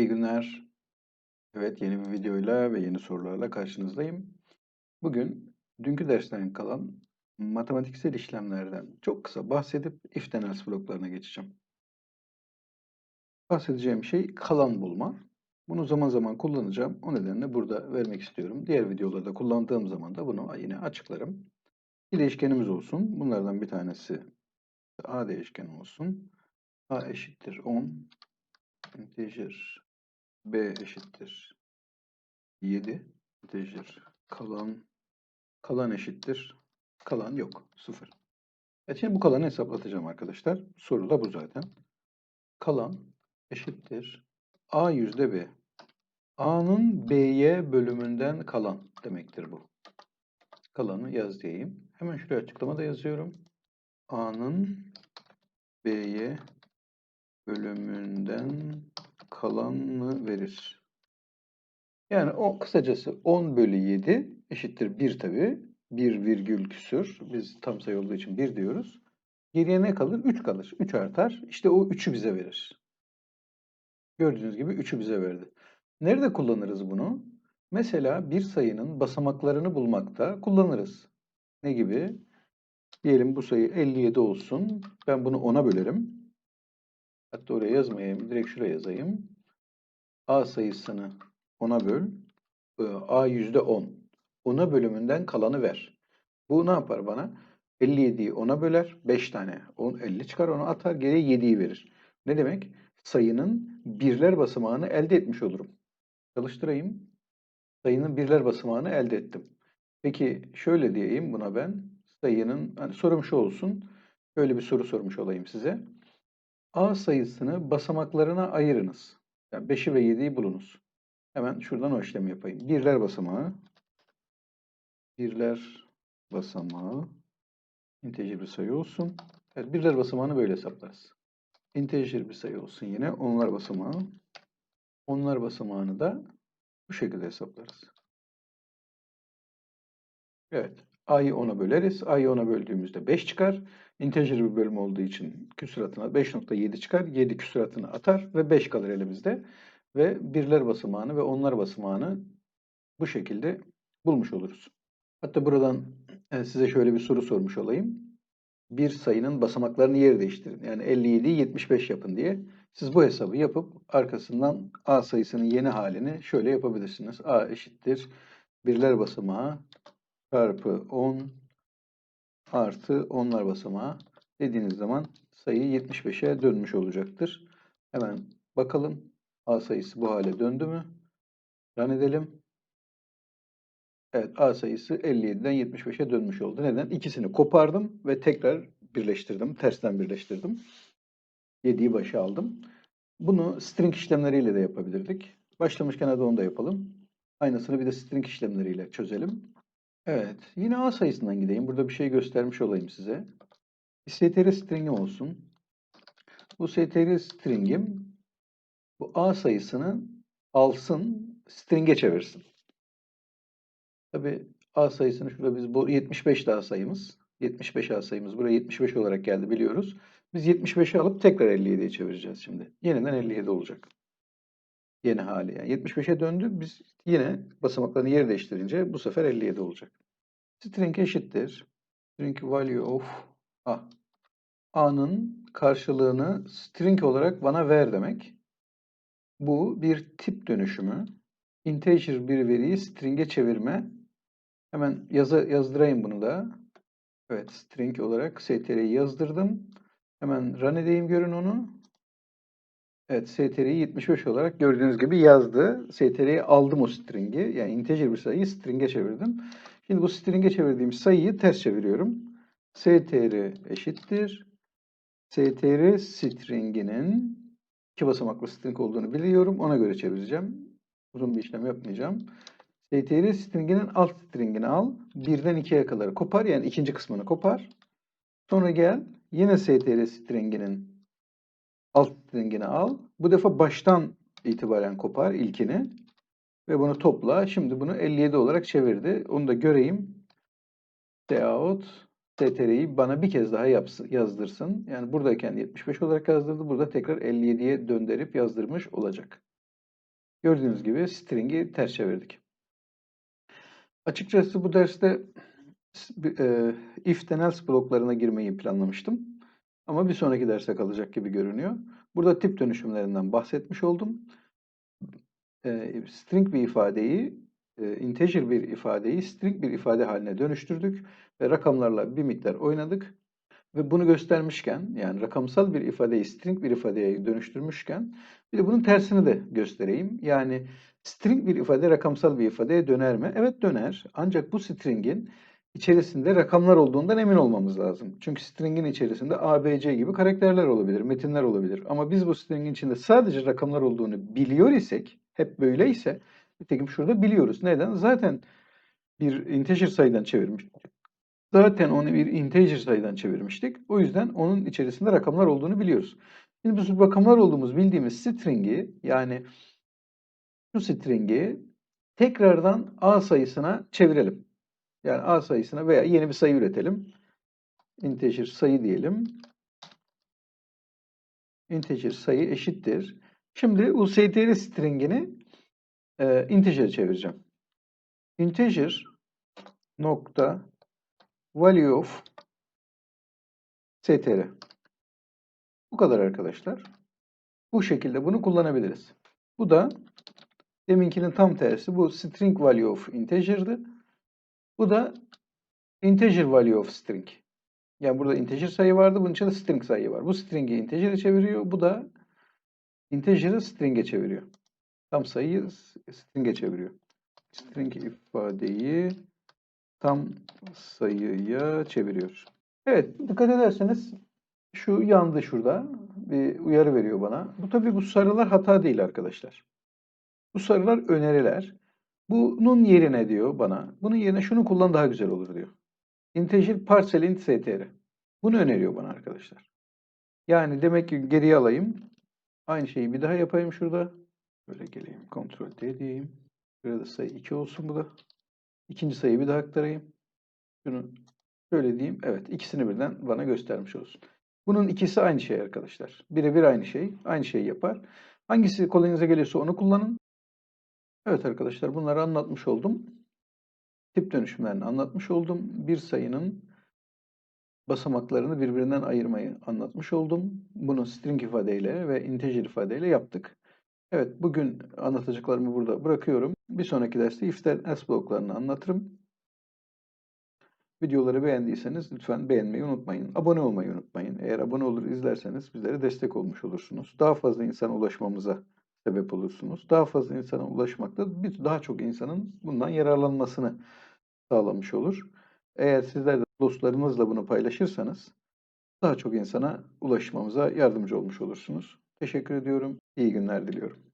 İyi günler. Evet, yeni bir videoyla ve yeni sorularla karşınızdayım. Bugün dünkü dersten kalan matematiksel işlemlerden çok kısa bahsedip if else bloklarına geçeceğim. Bahsedeceğim şey kalan bulma. Bunu zaman zaman kullanacağım. O nedenle burada vermek istiyorum. Diğer videolarda kullandığım zaman da bunu yine açıklarım. Bir değişkenimiz olsun. Bunlardan bir tanesi a değişkeni olsun. a eşittir 10 integer b eşittir 7 integer kalan kalan eşittir kalan yok 0. Evet şimdi bu kalanı hesaplatacağım arkadaşlar. Soru da bu zaten. Kalan eşittir a yüzde b. a'nın b'ye bölümünden kalan demektir bu. Kalanı yaz diyeyim. Hemen şuraya açıklamada yazıyorum. a'nın b'ye bölümünden kalanını verir. Yani o kısacası 10 bölü 7 eşittir 1 tabi. 1 virgül küsür. Biz tam sayı olduğu için 1 diyoruz. Geriye ne kalır? 3 kalır. 3 artar. İşte o 3'ü bize verir. Gördüğünüz gibi 3'ü bize verdi. Nerede kullanırız bunu? Mesela bir sayının basamaklarını bulmakta kullanırız. Ne gibi? Diyelim bu sayı 57 olsun. Ben bunu 10'a bölerim. Hatta oraya yazmayayım. Direkt şuraya yazayım. A sayısını 10'a böl. A yüzde 10. 10'a bölümünden kalanı ver. Bu ne yapar bana? 57'yi 10'a böler. 5 tane. 10, 50 çıkar onu atar. Geriye 7'yi verir. Ne demek? Sayının birler basamağını elde etmiş olurum. Çalıştırayım. Sayının birler basamağını elde ettim. Peki şöyle diyeyim buna ben. Sayının, hani sorum şu olsun. Böyle bir soru sormuş olayım size. A sayısını basamaklarına ayırınız. Yani 5'i ve 7'yi bulunuz. Hemen şuradan o işlemi yapayım. Birler basamağı. Birler basamağı. integer bir sayı olsun. Evet, birler basamağını böyle hesaplarız. Integer bir sayı olsun yine. Onlar basamağı. Onlar basamağını da bu şekilde hesaplarız. Evet. A'yı 10'a böleriz. A'yı 10'a böldüğümüzde 5 çıkar. Integer bir bölüm olduğu için küsuratına 5.7 çıkar. 7 küsuratını atar ve 5 kalır elimizde. Ve birler basamağını ve onlar basamağını bu şekilde bulmuş oluruz. Hatta buradan e, size şöyle bir soru sormuş olayım. Bir sayının basamaklarını yer değiştirin. Yani 57'yi 75 yapın diye. Siz bu hesabı yapıp arkasından A sayısının yeni halini şöyle yapabilirsiniz. A eşittir birler basamağı çarpı 10 artı onlar basamağı dediğiniz zaman sayı 75'e dönmüş olacaktır. Hemen bakalım. A sayısı bu hale döndü mü? Run edelim. Evet A sayısı 57'den 75'e dönmüş oldu. Neden? İkisini kopardım ve tekrar birleştirdim. Tersten birleştirdim. 7'yi başa aldım. Bunu string işlemleriyle de yapabilirdik. Başlamışken hadi onu da yapalım. Aynısını bir de string işlemleriyle çözelim. Evet. Yine A sayısından gideyim. Burada bir şey göstermiş olayım size. str string'im olsun. Bu str string'im bu A sayısını alsın, string'e çevirsin. Tabi A sayısını şurada biz bu 75 A sayımız. 75 A sayımız. Buraya 75 olarak geldi biliyoruz. Biz 75'i alıp tekrar 57'ye çevireceğiz şimdi. Yeniden 57 olacak. Yeni hali yani. 75'e döndü. Biz yine basamaklarını yer değiştirince bu sefer 57 olacak. String eşittir. String value of A. A'nın karşılığını string olarak bana ver demek. Bu bir tip dönüşümü. Integer bir veriyi string'e çevirme. Hemen yazı, yazdırayım bunu da. Evet, string olarak str'yi yazdırdım. Hemen run edeyim görün onu. Evet, str'yi 75 olarak gördüğünüz gibi yazdı. str'yi aldım o string'i. Yani integer bir sayıyı string'e çevirdim. Şimdi bu string'e çevirdiğim sayıyı ters çeviriyorum. str eşittir. str string'inin iki basamaklı string olduğunu biliyorum. Ona göre çevireceğim. Uzun bir işlem yapmayacağım. str string'inin alt string'ini al. Birden ikiye kadar kopar. Yani ikinci kısmını kopar. Sonra gel. Yine str string'inin alt string'ini al. Bu defa baştan itibaren kopar ilkini. Ve bunu topla. Şimdi bunu 57 olarak çevirdi. Onu da göreyim. Cout str'yi bana bir kez daha yapsın, yazdırsın. Yani buradayken 75 olarak yazdırdı. Burada tekrar 57'ye döndürüp yazdırmış olacak. Gördüğünüz gibi string'i ters çevirdik. Açıkçası bu derste if then else bloklarına girmeyi planlamıştım. Ama bir sonraki derse kalacak gibi görünüyor. Burada tip dönüşümlerinden bahsetmiş oldum. E, string bir ifadeyi, e, integer bir ifadeyi string bir ifade haline dönüştürdük ve rakamlarla bir miktar oynadık. Ve bunu göstermişken, yani rakamsal bir ifadeyi string bir ifadeye dönüştürmüşken, bir de bunun tersini de göstereyim. Yani string bir ifade rakamsal bir ifadeye döner mi? Evet döner. Ancak bu stringin içerisinde rakamlar olduğundan emin olmamız lazım. Çünkü stringin içerisinde A, B, C gibi karakterler olabilir, metinler olabilir. Ama biz bu stringin içinde sadece rakamlar olduğunu biliyor isek, hep böyleyse, nitekim şurada biliyoruz. Neden? Zaten bir integer sayıdan çevirmiş. Zaten onu bir integer sayıdan çevirmiştik. O yüzden onun içerisinde rakamlar olduğunu biliyoruz. Şimdi biz rakamlar olduğumuz bildiğimiz string'i yani şu string'i tekrardan A sayısına çevirelim. Yani A sayısına veya yeni bir sayı üretelim. Integer sayı diyelim. Integer sayı eşittir. Şimdi USTR string'ini e, integer'e çevireceğim. Integer nokta value of str. Bu kadar arkadaşlar. Bu şekilde bunu kullanabiliriz. Bu da deminkinin tam tersi. Bu string value of integer'dı. Bu da integer value of string. Yani burada integer sayı vardı. Bunun içinde string sayı var. Bu string'i integer'e çeviriyor. Bu da integer'ı string'e çeviriyor. Tam sayıyı string'e çeviriyor. String ifadeyi tam sayıya çeviriyor. Evet, dikkat ederseniz şu yandı şurada. Bir uyarı veriyor bana. Bu tabii bu sarılar hata değil arkadaşlar. Bu sarılar öneriler. Bunun yerine diyor bana. Bunun yerine şunu kullan daha güzel olur diyor. Integer parcel int str. Bunu öneriyor bana arkadaşlar. Yani demek ki geriye alayım. Aynı şeyi bir daha yapayım şurada. Böyle geleyim. Kontrol D diyeyim. Burada sayı 2 olsun bu da. İkinci sayıyı bir daha aktarayım. Şunu şöyle diyeyim. Evet ikisini birden bana göstermiş olsun. Bunun ikisi aynı şey arkadaşlar. Birebir aynı şey. Aynı şeyi yapar. Hangisi kolayınıza geliyorsa onu kullanın. Evet arkadaşlar bunları anlatmış oldum. Tip dönüşümlerini anlatmış oldum. Bir sayının basamaklarını birbirinden ayırmayı anlatmış oldum. Bunu string ifadeyle ve integer ifadeyle yaptık. Evet bugün anlatacaklarımı burada bırakıyorum. Bir sonraki derste if then else bloklarını anlatırım. Videoları beğendiyseniz lütfen beğenmeyi unutmayın. Abone olmayı unutmayın. Eğer abone olur izlerseniz bizlere destek olmuş olursunuz. Daha fazla insana ulaşmamıza sebep olursunuz. Daha fazla insana ulaşmakta bir daha çok insanın bundan yararlanmasını sağlamış olur. Eğer sizler de dostlarınızla bunu paylaşırsanız daha çok insana ulaşmamıza yardımcı olmuş olursunuz. Teşekkür ediyorum. İyi günler diliyorum.